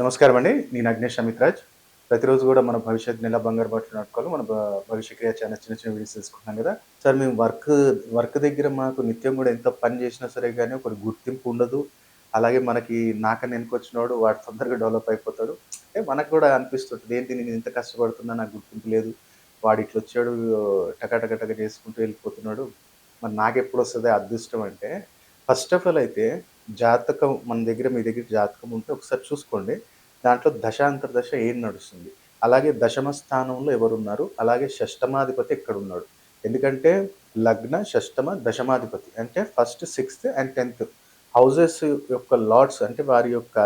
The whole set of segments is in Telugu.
నమస్కారం అండి. నేను అగ్నేష్ అమిత్రాజ్. ప్రతిరోజు కూడా మన భవిష్యత్ నెల బంగారు బాటలు నాటుకోవాలి. మన భవిష్య క్రియ చాలా చిన్న చిన్న వీడియోస్ తీసుకున్నాం కదా. సార్ మేము వర్క్ వర్క్ దగ్గర మాకు నిత్యం కూడా ఎంత పని చేసినా సరే కానీ ఒక గుర్తింపు ఉండదు. అలాగే మనకి నాకని వెనుకొచ్చినోడు వాడు తొందరగా డెవలప్ అయిపోతాడు. అంటే మనకు కూడా అనిపిస్తుంటుంది. ఏంటి నేను ఇంత కష్టపడుతున్నా నాకు గుర్తింపు లేదు. వాడు ఇట్లా వచ్చాడు టకాటకటక చేసుకుంటూ వెళ్ళిపోతున్నాడు. మరి నాకెప్పుడు వస్తుంది అదృష్టం అంటే ఫస్ట్ ఆఫ్ ఆల్ అయితే జాతకం మన దగ్గర మీ దగ్గర జాతకం ఉంటే ఒకసారి చూసుకోండి. దాంట్లో దశాంతర దశ ఏం నడుస్తుంది? అలాగే దశమ స్థానంలో ఎవరున్నారు? అలాగే షష్టమాధిపతి ఎక్కడున్నాడు? ఎందుకంటే లగ్న షష్టమ దశమాధిపతి అంటే first sixth and tenth. Houses యొక్క లార్డ్స్ అంటే వారి యొక్క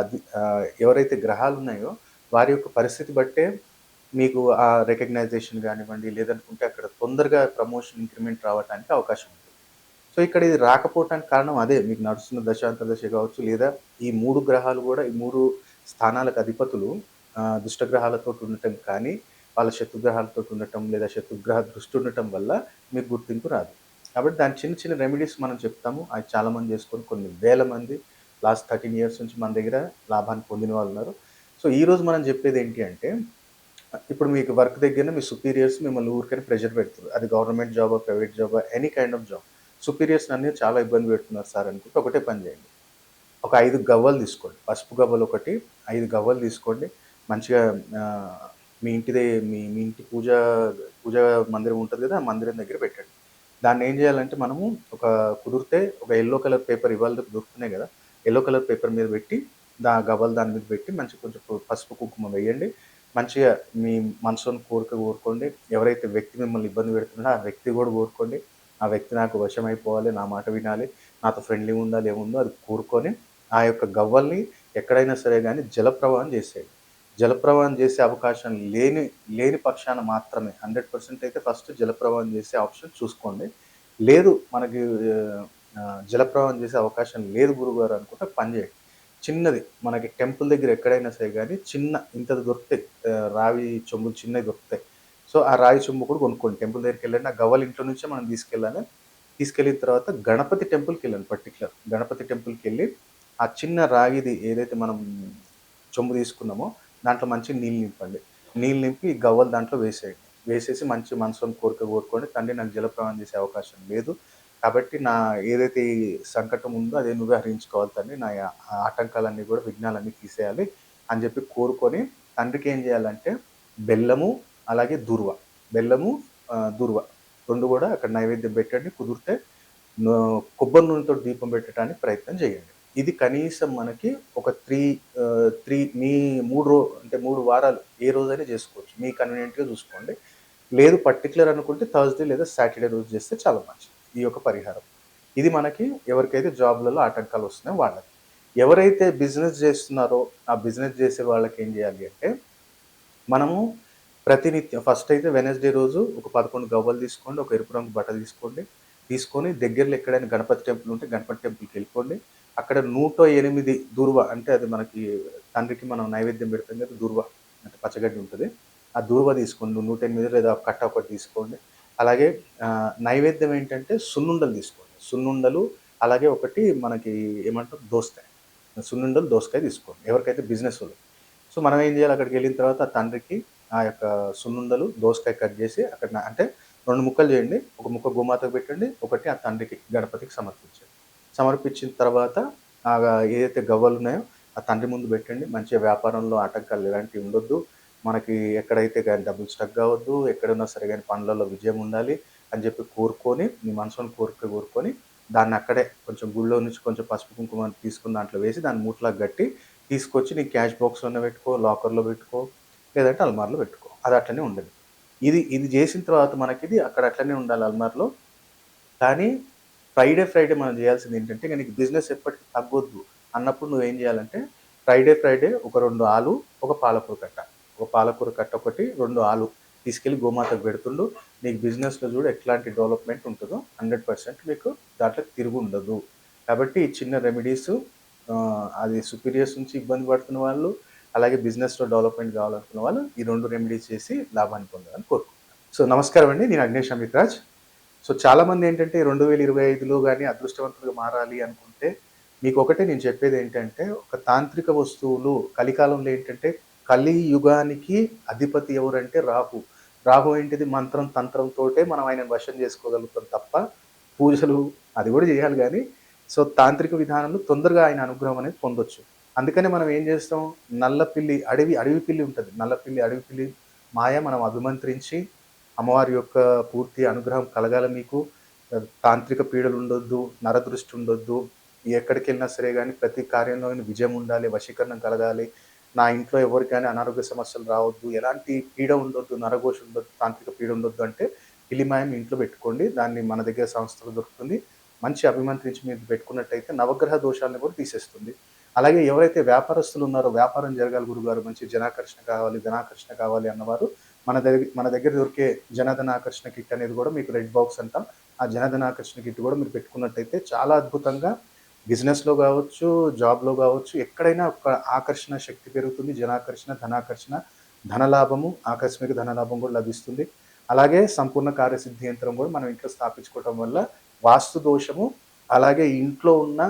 ఎవరైతే గ్రహాలు ఉన్నాయో వారి యొక్క పరిస్థితి బట్టే మీకు ఆ రికగ్నైజేషన్ కానివ్వండి లేదనుకుంటే అక్కడ తొందరగా ప్రమోషన్ ఇంక్రిమెంట్ రావడానికి అవకాశం ఉంటుంది. సో ఇక్కడ ఇది రాకపోవటానికి కారణం అదే. మీకు నడుస్తున్న దశాంతర దశ కావచ్చు లేదా ఈ మూడు గ్రహాలు కూడా ఈ మూడు స్థానాలకు అధిపతులు దుష్టగ్రహాలతో ఉండటం కానీ వాళ్ళ శత్రుగ్రహాలతో ఉండటం లేదా శత్రుగ్రహ దృష్టి ఉండటం వల్ల మీకు గుర్తింపు రాదు. కాబట్టి దాని చిన్న చిన్న రెమెడీస్ మనం చెప్తాము. అవి చాలామంది చేసుకొని కొన్ని వేల మంది లాస్ట్ థర్టీన్ ఇయర్స్ నుంచి మన దగ్గర లాభాన్ని పొందిన వాళ్ళు ఉన్నారు. సో ఈరోజు మనం చెప్పేది ఏంటి అంటే ఇప్పుడు మీకు వర్క్ దగ్గర మీ సుపీరియర్స్ మిమ్మల్ని ఊరికైనా ప్రెషర్ పెడుతుంది అది గవర్నమెంట్ జాబా ప్రైవేట్ జాబా any kind of job. Superiors అన్ని చాలా ఇబ్బంది పెడుతున్నారు సార్ అనుకుంటే ఒకటే పని చేయండి. ఒక ఐదు గవ్వలు తీసుకోండి. పసుపు గవ్వలు ఒకటి ఐదు గవ్వలు తీసుకోండి. మంచిగా మీ ఇంటిదే మీ మీ ఇంటి పూజ పూజ మందిరం ఉంటుంది కదా ఆ మందిరం దగ్గర పెట్టండి. దాన్ని ఏం చేయాలంటే మనము ఒక కుదిరితే ఒక ఎల్లో కలర్ పేపర్ ఇవాళ దొరుకుతున్నాయి కదా ఎల్లో కలర్ పేపర్ మీద పెట్టి దా గవ్వలు దాని మీద పెట్టి మంచి కొంచెం పసుపు కుంకుమ వేయండి. మంచిగా మీ మనసుని కోరిక కోరుకోండి. ఎవరైతే వ్యక్తి మిమ్మల్ని ఇబ్బంది పెడుతున్నాడో ఆ వ్యక్తి కూడా కోరుకోండి. ఆ వ్యక్తి నాకు వశం అయిపోవాలి నా మాట వినాలి నాతో ఫ్రెండ్లీ ఉండాలి ఏముందో అది కోరుకొని ఆ యొక్క గవ్వల్ని ఎక్కడైనా సరే కానీ జలప్రవాహం చేసేయండి జలప్రవాహం చేసే అవకాశం లేని లేని పక్షాన మాత్రమే హండ్రెడ్ పర్సెంట్ అయితే ఫస్ట్ జలప్రవాహం చేసే ఆప్షన్ చూసుకోండి. లేదు మనకి జలప్రవాహం చేసే అవకాశం లేదు గురుగారు అనుకుంటే పనిచేయండి చిన్నది మనకి టెంపుల్ దగ్గర ఎక్కడైనా సరే కానీ చిన్న ఇంతది దొరుకుతాయి రావి చెంబులు చిన్నవి దొరుకుతాయి. సో ఆ రాయి చెంబు కూడా కొనుక్కోండి. టెంపుల్ దగ్గరికి వెళ్ళండి ఆ గవ్వల ఇంట్లో నుంచే మనం తీసుకెళ్ళాలి. తీసుకెళ్ళిన తర్వాత గణపతి టెంపుల్కి వెళ్ళండి పర్టికులర్ గణపతి టెంపుల్కి వెళ్ళి ఆ చిన్న రాగిది ఏదైతే మనం చెంబు తీసుకున్నామో దాంట్లో మంచి నీళ్ళు నింపండి. నీళ్ళు నింపి గవ్వలు దాంట్లో వేసేయండి. వేసేసి మంచి మనసుని కోరిక కోరుకోండి. తండ్రి నాకు జలప్రవాహం చేసే అవకాశం లేదు. కాబట్టి నా ఏదైతే సంకటం ఉందో అదే నువ్వే హరించుకోవాలి తండ్రి. నా ఆటంకాలన్నీ కూడా విఘ్నాలన్నీ తీసేయాలి అని చెప్పి కోరుకొని తండ్రికి ఏం చేయాలంటే బెల్లము అలాగే దుర్వ. బెల్లము దుర్వ. రెండు కూడా అక్కడ నైవేద్యం పెట్టండి కుదిరితే కొబ్బరి నూనెతో దీపం పెట్టడానికి ప్రయత్నం చేయండి. ఇది కనీసం మనకి ఒక త్రీ త్రీ మీ మూడు రో అంటే మూడు వారాలు ఏ రోజైనా చేసుకోవచ్చు. మీ కన్వీనియంట్గా చూసుకోండి. లేదు పర్టికులర్ అనుకుంటే థర్స్డే లేదా సాటర్డే రోజు చేస్తే చాలా మంచిది. ఈ యొక్క పరిహారం. ఇది మనకి ఎవరికైతే జాబ్లలో ఆటంకాలు వస్తున్నాయో వాళ్ళకి. ఎవరైతే బిజినెస్ చేస్తున్నారో ఆ బిజినెస్ చేసే వాళ్ళకి ఏం చేయాలి అంటే మనము ప్రతినిత్యం ఫస్ట్ అయితే వెనస్డే రోజు ఒక పదకొండు గవ్వలు తీసుకోండి ఒక ఎరుపు రంగు బట్ట తీసుకోండి. తీసుకొని దగ్గరలో ఎక్కడైనా గణపతి టెంపుల్ ఉంటే గణపతి టెంపుల్కి వెళ్ళిపోండి. అక్కడ నూట ఎనిమిది దూర్వ అంటే అది మనకి తండ్రికి మనం నైవేద్యం పెడతాం కదా దూర్వ అంటే పచ్చగడ్డి ఉంటుంది. ఆ దూర్వ తీసుకోండి నూట ఎనిమిది లేదా కట్ట ఒకటి తీసుకోండి. అలాగే నైవేద్యం ఏంటంటే సున్నుండలు తీసుకోండి. సున్నుండలు అలాగే ఒకటి మనకి ఏమంటారు? దోసకాయ. సున్నుండలు దోసకాయ తీసుకోండి. ఎవరికైతే బిజినెస్ వాళ్ళు. సో మనం ఏం చేయాలి? అక్కడికి వెళ్ళిన తర్వాత ఆ తండ్రికి ఆ యొక్క సున్నుండలు దోసకాయ కట్ చేసి అక్కడ అంటే రెండు ముక్కలు చేయండి. ఒక ముక్క గోమాతకు పెట్టండి ఒకటి ఆ తండ్రికి గణపతికి సమర్పించండి. సమర్పించిన తర్వాత ఏదైతే గవ్వలు ఉన్నాయో ఆ తండ్రి ముందు పెట్టండి. మంచిగా వ్యాపారంలో ఆటంకాలు ఎలాంటివి ఉండొద్దు. మనకి ఎక్కడైతే కానీ డబ్బులు స్టక్ కావద్దు ఎక్కడున్నా సరే కానీ పనులలో విజయం ఉండాలి అని చెప్పి కోరుకొని మీ మనసుని కోరిక కోరుకొని దాన్ని అక్కడే కొంచెం గుళ్ళో నుంచి కొంచెం పసుపు కుంకుమ తీసుకుని దాంట్లో వేసి దాన్ని మూటలాగా కట్టి తీసుకొచ్చి నీ క్యాష్ బాక్స్లోనే పెట్టుకో లాకర్లో పెట్టుకో లేదంటే అల్మార్లో పెట్టుకో. అది అట్లనే ఉండదు. ఇది ఇది చేసిన తర్వాత మనకి ఇది అక్కడ అట్లనే ఉండాలి అల్మార్లో. కానీ ఫ్రైడే ఫ్రైడే మనం చేయాల్సింది ఏంటంటే నీకు బిజినెస్ ఎప్పటికీ తగ్గొద్దు అన్నప్పుడు నువ్వు ఏం చేయాలంటే ఫ్రైడే ఫ్రైడే ఒక రెండు ఆలు ఒక పాలకూర కట్ట. ఒక పాలకూర కట్ట ఒకటి రెండు ఆలు తీసుకెళ్ళి గోమాతకు పెడుతుండు. నీకు బిజినెస్లో చూడు ఎట్లాంటి డెవలప్మెంట్ ఉంటుందో హండ్రెడ్ పర్సెంట్ మీకు దాంట్లో తిరుగు ఉండదు. కాబట్టి ఈ చిన్న రెమెడీస్ అది సుపీరియర్స్ నుంచి ఇబ్బంది పడుతున్న వాళ్ళు అలాగే బిజినెస్లో డెవలప్మెంట్ కావాలనుకున్న వాళ్ళు ఈ రెండు రెమెడీస్ చేసి లాభాన్ని పొందాలని కోరుకుంటున్నాను. సో నమస్కారం అండి. నేను అగ్నేష్ అమిత్ రాజ్ సో చాలామంది ఏంటంటే రెండు వేల ఇరవై ఐదులో కానీ అదృష్టవంతులుగా మారాలి అనుకుంటే మీకు ఒకటే నేను చెప్పేది ఏంటంటే ఒక తాంత్రిక వస్తువులు కలికాలంలో ఏంటంటే కలి యుగానికి అధిపతి ఎవరంటే రాహు. రాహు ఏంటిది? మంత్రం తంత్రంతోటే మనం ఆయన వశం చేసుకోగలుగుతాం తప్ప పూజలు అది కూడా చేయాలి కానీ సో తాంత్రిక విధానంలో తొందరగా ఆయన అనుగ్రహం అనేది పొందొచ్చు. అందుకనే మనం ఏం చేస్తాం? నల్లపిల్లి అడవి అడవి పిల్లి ఉంటుంది. నల్లపిల్లి అడవి పిల్లి మాయ మనం అభిమంత్రించి అమ్మవారి యొక్క పూర్తి అనుగ్రహం కలగాల మీకు. తాంత్రిక పీడలు ఉండొద్దు నరదృష్టి ఉండొద్దు. ఎక్కడికి వెళ్ళినా సరే కానీ ప్రతి కార్యంలో విజయం ఉండాలి వశీకరణం కలగాలి. నా ఇంట్లో ఎవరికైనా అనారోగ్య సమస్యలు రావద్దు. ఎలాంటి పీడ ఉండొద్దు నరఘోష ఉండొద్దు తాంత్రిక పీడ ఉండొద్దు అంటే పిలిమాయం ఇంట్లో పెట్టుకోండి. దాన్ని మన దగ్గర సంస్థలు దొరుకుతుంది. మంచి అభిమంత్రించి మీరు పెట్టుకున్నట్టయితే నవగ్రహ దోషాలను కూడా తీసేస్తుంది. అలాగే ఎవరైతే వ్యాపారస్తులు ఉన్నారో వ్యాపారం జరగాలి గురుగారు మంచి జనాకర్షణ కావాలి ధనాకర్షణ కావాలి అన్నవారు మన దగ్గర మన దగ్గర దొరికే జనధనాకర్షణ కిట్ అనేది కూడా మీకు రెడ్ బాక్స్ అంటాం. ఆ జనధనాకర్షణ కిట్ కూడా మీరు పెట్టుకున్నట్టయితే చాలా అద్భుతంగా బిజినెస్లో కావచ్చు జాబ్లో కావచ్చు ఎక్కడైనా ఒక ఆకర్షణ శక్తి పెరుగుతుంది. జనాకర్షణ ధనాకర్షణ ధనలాభము ఆకస్మిక ధనలాభం కూడా లభిస్తుంది. అలాగే సంపూర్ణ కార్యసిద్ధి యంత్రం కూడా మనం ఇంట్లో స్థాపించుకోవటం వల్ల వాస్తు దోషము అలాగే ఇంట్లో ఉన్న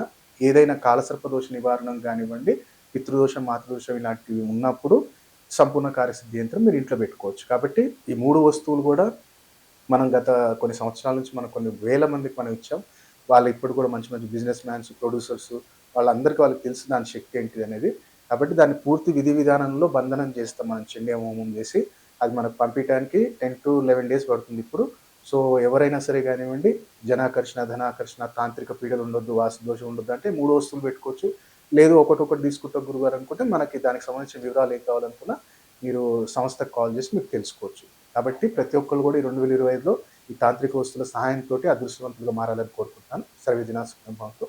ఏదైనా కాలసర్ప దోష నివారణ కానివ్వండి పితృదోషం మాతృదోషం ఇలాంటివి ఉన్నప్పుడు సంపూర్ణ కార్యసిద్ధి యంత్రం మీరు ఇంట్లో పెట్టుకోవచ్చు. కాబట్టి ఈ మూడు వస్తువులు కూడా మనం గత కొన్ని సంవత్సరాల నుంచి మనం కొన్ని వేల మందికి మనం ఇచ్చాం. వాళ్ళు ఇప్పుడు కూడా మంచి మంచి బిజినెస్ మ్యాన్స్ ప్రొడ్యూసర్స్ వాళ్ళందరికీ వాళ్ళకి తెలుసు దాని శక్తి ఏంటిది అనేది. కాబట్టి దాన్ని పూర్తి విధి విధానంలో బంధనం చేస్తాం మనం చెండే హోమం చేసి. అది మనకు పంపించడానికి టెన్ టు లెవెన్ డేస్ పడుతుంది ఇప్పుడు. సో ఎవరైనా సరే కానివ్వండి జనాకర్షణ ధనాకర్షణ తాంత్రిక పీడలు ఉండొద్దు వాసు దోషం ఉండొద్దు అంటే మూడు వస్తువులు పెట్టుకోవచ్చు. లేదు ఒకటి ఒకటి తీసుకుంటాం గురుగారు అనుకుంటే మనకి దానికి సంబంధించిన వివరాలు ఏం కావాలనుకున్నా మీరు సంస్థకు కాల్ చేసి మీకు తెలుసుకోవచ్చు. కాబట్టి ప్రతి ఒక్కరు కూడా ఈ రెండు వేల ఇరవై ఐదులో ఈ తాంత్రిక వస్తువుల సహాయంతో అదృష్టవంతులుగా మారాలని కోరుకుంటున్నాను. సర్వే సుఖంతో